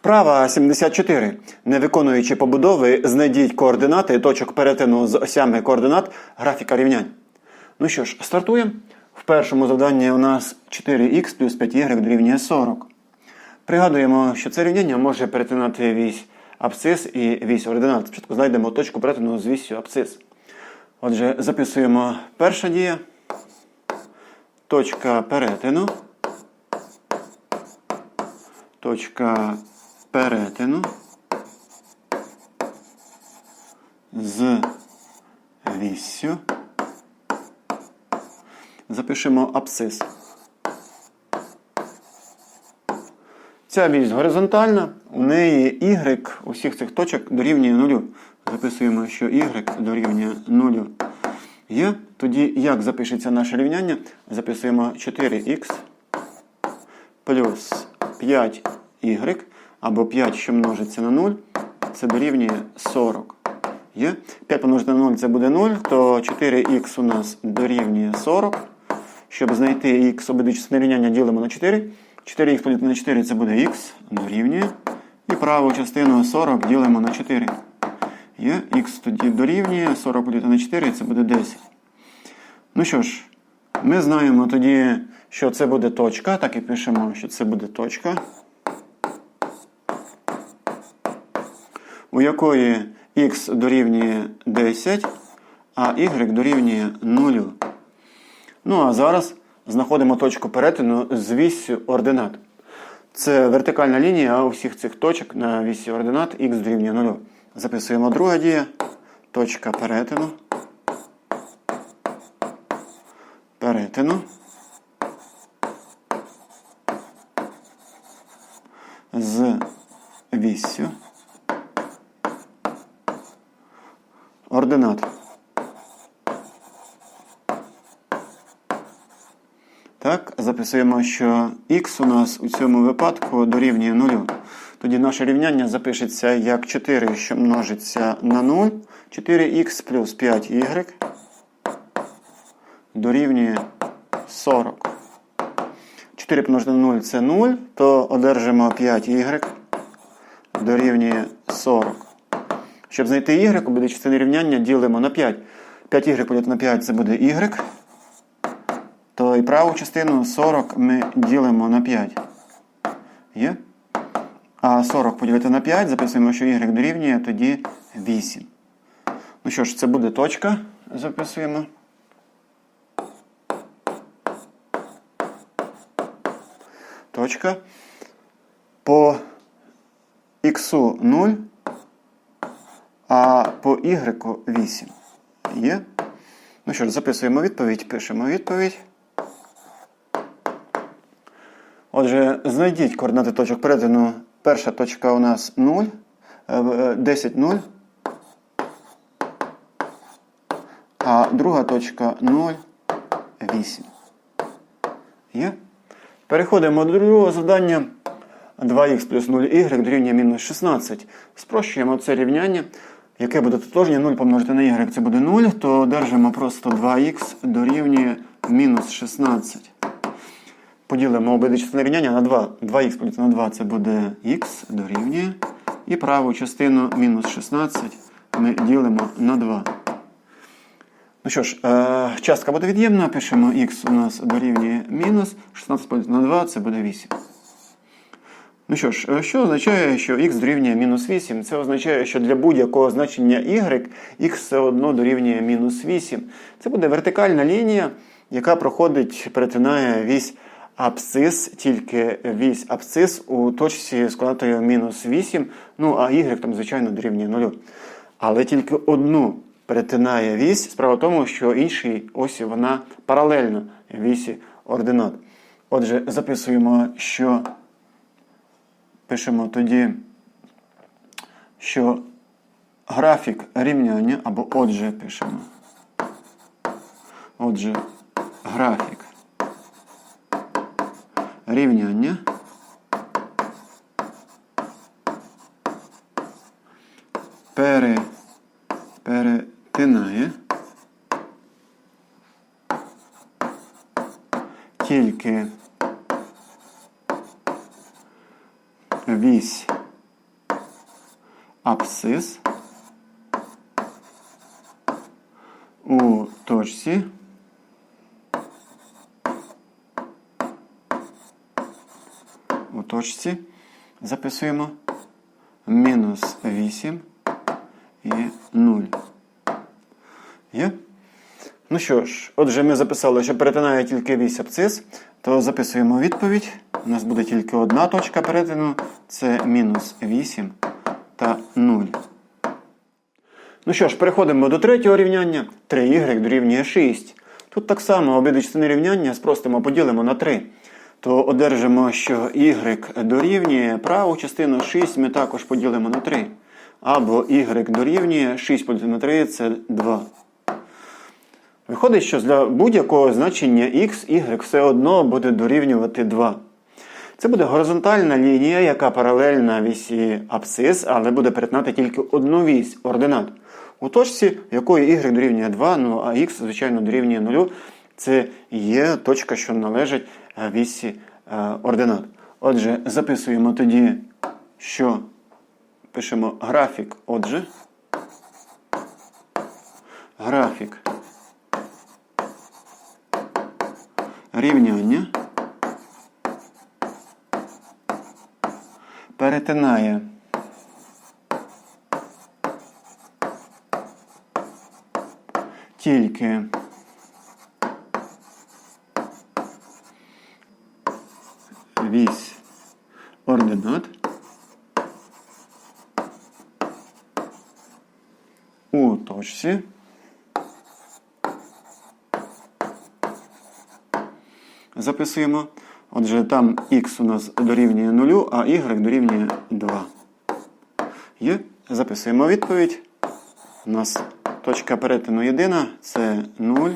Вправа 74. Не виконуючи побудови, знайдіть координати точок перетину з осями координат графіка рівнянь. Ну що ж, стартуємо. В першому завданні у нас 4х плюс 5y дорівнює 40. Пригадуємо, що це рівняння може перетинати вісь абсцис і вісь ординат. Спочатку знайдемо точку перетину з вісю абсцис. Отже, записуємо перша дія. Точка перетину. Точка перетину з віссю. Запишемо абсцис. Ця вісь горизонтальна, у неї y усіх цих точок дорівнює нулю. Записуємо, що y дорівнює нулю. Є. Тоді як запишеться наше рівняння? Записуємо 4х плюс 5y або 5, що множиться на 0, це дорівнює 40. Є? 5 помножити на 0 це буде 0, то 4х у нас дорівнює 40. Щоб знайти х обидві частини рівняння ділимо на 4. 4х поділити на 4 це буде х дорівнює. І праву частину 40 ділимо на 4. Є х тоді дорівнює, 40 поділити на 4 це буде 10. Ну що ж, ми знаємо тоді, що це буде точка. Так і пишемо, що це буде точка. У якої х дорівнює 10, а y дорівнює 0. Ну а зараз знаходимо точку перетину з віссю ординат. Це вертикальна лінія усіх цих точок на вісі ординат х дорівнює 0. Записуємо друга дія. Точка перетину. Перетину. З віссю. Ординат. Так, записуємо, що х у нас у цьому випадку дорівнює 0. Тоді наше рівняння запишеться як 4, що множиться на 0. 4х плюс 5y дорівнює 40. 4 помножити на 0 це 0, то одержимо 5y дорівнює 40. Щоб знайти y, обидві частини рівняння ділимо на 5. 5y поділити на 5 це буде y. То і праву частину 40 ми ділимо на 5. Є? А 40 поділити на 5, записуємо, що y дорівнює тоді 8. Ну що ж, це буде точка. Записуємо. Точка. По х 0 а по y 8. Є. Ну що ж, записуємо відповідь, пишемо відповідь. Отже, знайдіть координати точок перетину. Перша точка у нас 0, 10, 0. А друга точка 0, 8. Є. Переходимо до другого завдання. 2х плюс 0y дорівнює мінус 16. Спрощуємо це рівняння, яке буде тотожнє 0 помножити на y, це буде 0, то одержимо просто 2х дорівнює мінус 16. Поділимо обидві частини рівняння на 2. 2х поділити на 2 це буде х дорівнює. І праву частину мінус 16 ми ділимо на 2. Ну що ж, е, частка буде від'ємна, пишемо х у нас дорівнює мінус, 16 поділити на 2 це буде 8. Ну що ж, що означає, що х дорівнює мінус 8? Це означає, що для будь-якого значення y х все одно дорівнює мінус 8. Це буде вертикальна лінія, яка проходить, перетинає вісь абсцис, тільки вісь абсцис у точці з координатою мінус 8, ну а y там, звичайно, дорівнює 0. Але тільки одну перетинає вісь. Справа в тому, що іншій осі вона паралельна вісі ординат. Отже, записуємо, що пишемо тоді, що графік рівняння, або отже пишемо. Отже, графік рівняння пере, перетинає тільки вісь абсцис у точці у точці записуємо мінус 8 і 0. Є? Ну що ж, отже, ми записали, що перетинає тільки вісь абцис, то записуємо відповідь. У нас буде тільки одна точка перетину, це мінус 8 та 0. Ну що ж, переходимо до третього рівняння. 3y дорівнює 6. Тут так само обидві частини рівняння спростимо, поділимо на 3. То одержимо, що y дорівнює праву частину 6 ми також поділимо на 3. Або y дорівнює 6 поділити на 3 це 2. Виходить, що для будь-якого значення x, y все одно буде дорівнювати 2. Це буде горизонтальна лінія, яка паралельна вісі абсцис, але буде перетинати тільки одну вісь ординат. У точці, якої y дорівнює 2, ну а x, звичайно, дорівнює 0, це є точка, що належить е, вісі е, ординат. Отже, записуємо тоді, що пишемо графік. Отже, графік рівняння перетинає. Тільки. Вісь. Ординат. У точці. Записуємо. Отже, там х у нас дорівнює 0, а y дорівнює 2. Є. Записуємо відповідь. У нас точка перетину єдина це 0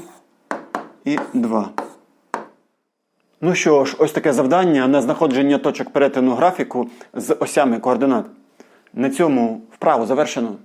і 2. Ну що ж, ось таке завдання на знаходження точок перетину графіку з осями координат. На цьому вправу завершено.